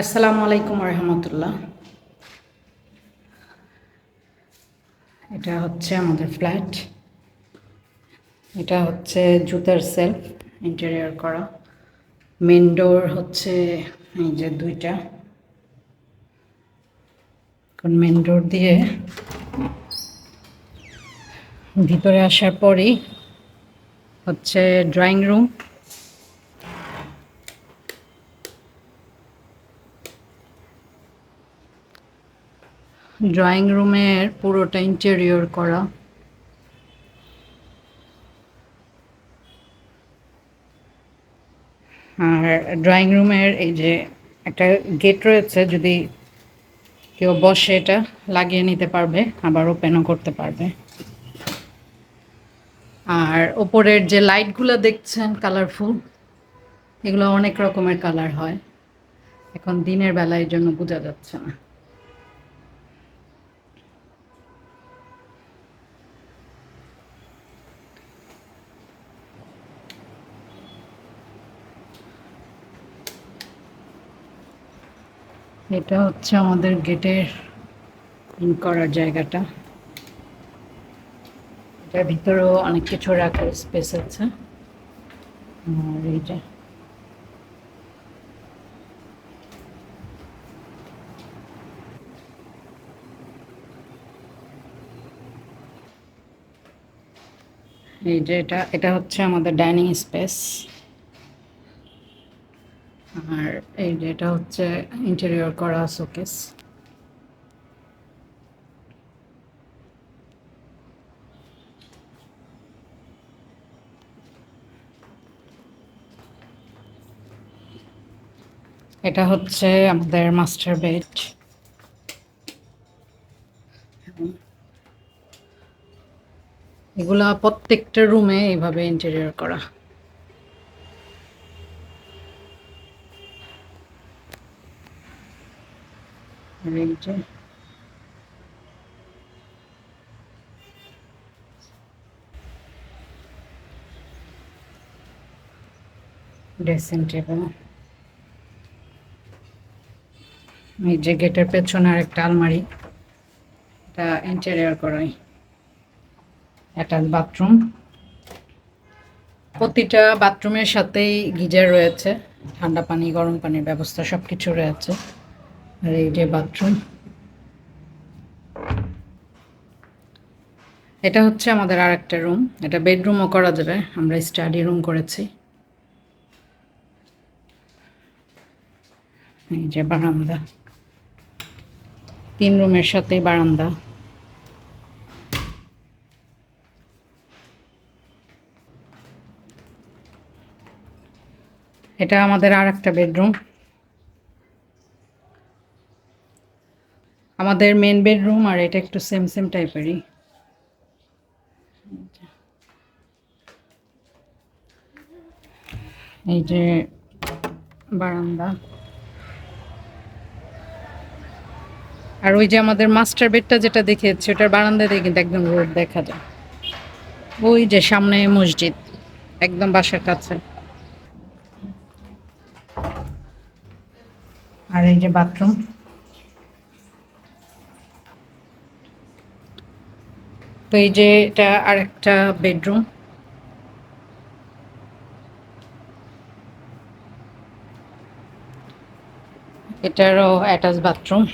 আসসালামু আলাইকুম রহমতুল্লাহ। এটা হচ্ছে আমাদের ফ্ল্যাট। এটা হচ্ছে জুতার সেলফ, ইন্টেরিয়র করা। মেন ডোর হচ্ছে এই যে দুইটা। এখন মেন ডোর দিয়ে ভিতরে আসার পরেই হচ্ছে ড্রয়িং রুম। ড্রয়িং রুমের পুরোটা ইন্টেরিয়র করা। আর ড্রয়িং রুমের এই যে একটা গেট রয়েছে, যদি কেউ বসে এটা লাগিয়ে নিতে পারবে, আবার ওপেনও করতে পারবে। আর ওপরের যে লাইটগুলো দেখছেন কালারফুল এগুলো অনেক রকমের কালার হয়। এখন দিনের বেলায় জন্য বোঝা যাচ্ছে না। এটা হচ্ছে আমাদের গেটের ইন করার জায়গাটা। এটার ভিতরেও অনেক কিছু রাখার স্পেস আছে। আর এই যে এই যে এটা এটা হচ্ছে আমাদের ডাইনিং স্পেস। আর এই এটা হচ্ছে ইন্টেরিয়র করা শোকেস এটা হচ্ছে আমাদের মাস্টার বেড এগুলা প্রত্যেকটা রুমে এইভাবে ইন্টেরিয়র করা। এই ড্রেসিং টেবিল এই যে গেটের পেছনে একটা আলমারি, এটা ইন্টেরিয়র করাই। অ্যাটাচ বাথরুম প্রতিটা বাথরুমের সাথেই গিজার রয়েছে, ঠান্ডা পানি, গরম পানির ব্যবস্থা সব কিছু রয়েছে। আর এই যে বাথরুম এটা হচ্ছে আমাদের আর একটা রুম এটা বেডরুমও করা যাবে। আমরা স্টাডি রুম করেছি। এই যে বারান্দা। তিন রুমের সাথে বারান্দা। এটা আমাদের আর একটা বেডরুম আমাদের মেন বেডরুম আর এটা একটু সেম সেম টাইপেরই এই যে বারান্দা। আর ওই যে আমাদের মাস্টার বেডটা যেটা দেখিয়েছি, ওটার বারান্দা দিয়ে কিন্তু একদম রোড দেখা যায়। ওই যে সামনে মসজিদ, একদম বাসার কাছে। আর এই যে বাথরুম তো এই যে এটা আরেকটা বেডরুম। এটারও অ্যাটাচ বাথরুম।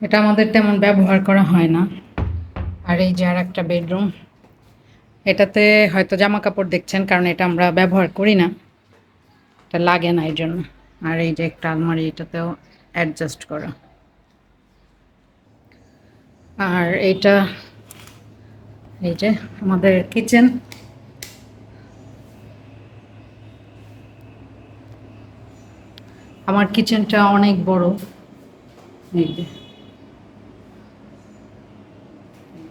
এটা আমাদের তেমন ব্যবহার করা হয় না। আর এই যে আর একটা বেডরুম। এটাতে হয়তো জামা কাপড় দেখছেন, কারণ এটা আমরা ব্যবহার করি না। এটা লাগে না এই জন্য আর এই যে একটা আলমারি, এটাতেও অ্যাডজাস্ট করা। আর এইটা, এই যে আমাদের কিচেন আমার কিচেনটা অনেক বড়। এই যে।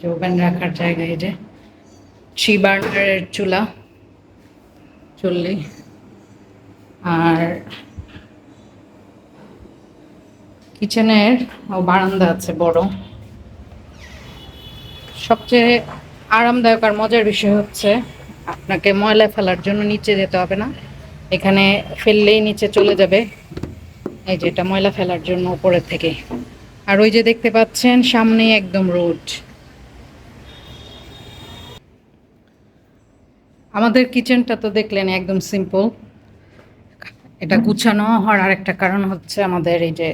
ওভেন রাখার জায়গা, এই যে। থ্রি বার্নারের চুলা, চললি। আর কিচেনের বারান্দা আছে বড়। সবচেয়ে আরামদায়ক আর মজার বিষয় হচ্ছে, আপনাকে ময়লা ফেলার জন্য নিচে যেতে হবে না। এখানে ফেললেই নিচে চলে যাবে। এই যে এটা ময়লা ফেলার জন্য উপরের থেকে। আর ওই যে দেখতে পাচ্ছেন, সামনেই একদম রোড। আমাদের কিচেনটা তো দেখলেন একদম সিম্পল এটা গুছানো হওয়ার আরেকটা কারণ হচ্ছে আমাদের এই যে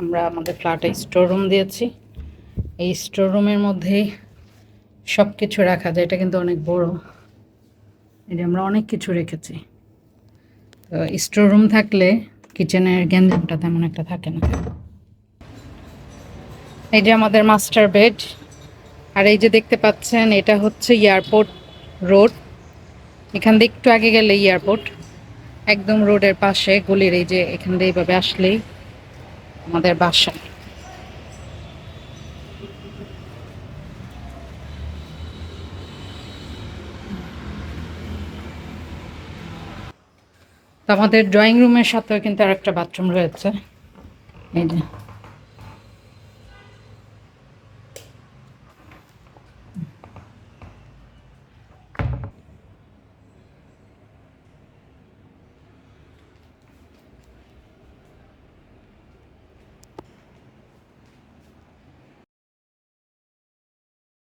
আমরা আমাদের ফ্ল্যাটে স্টোর রুম দিয়েছি। এই স্টোর রুমের মধ্যেই সব কিছু রাখা যায়। এটা কিন্তু অনেক বড়। এটা আমরা অনেক কিছু রেখেছি। তো স্টোর রুম থাকলে কিচেনের গ্যাঞ্জামটা তেমন একটা থাকে না। এই যে আমাদের মাস্টার বেড। আর এই যে দেখতে পাচ্ছেন, এটা হচ্ছে এয়ারপোর্ট রোড। এখান দিয়ে একটু আগে গেলে এয়ারপোর্ট। একদম রোডের পাশে, গলির এই যে এখান দিয়ে এইভাবে আসলেই আমাদের বাসা তো আমাদের ড্রয়িং রুমের সাথেও কিন্তু আর একটা বাথরুম রয়েছে। এই যে।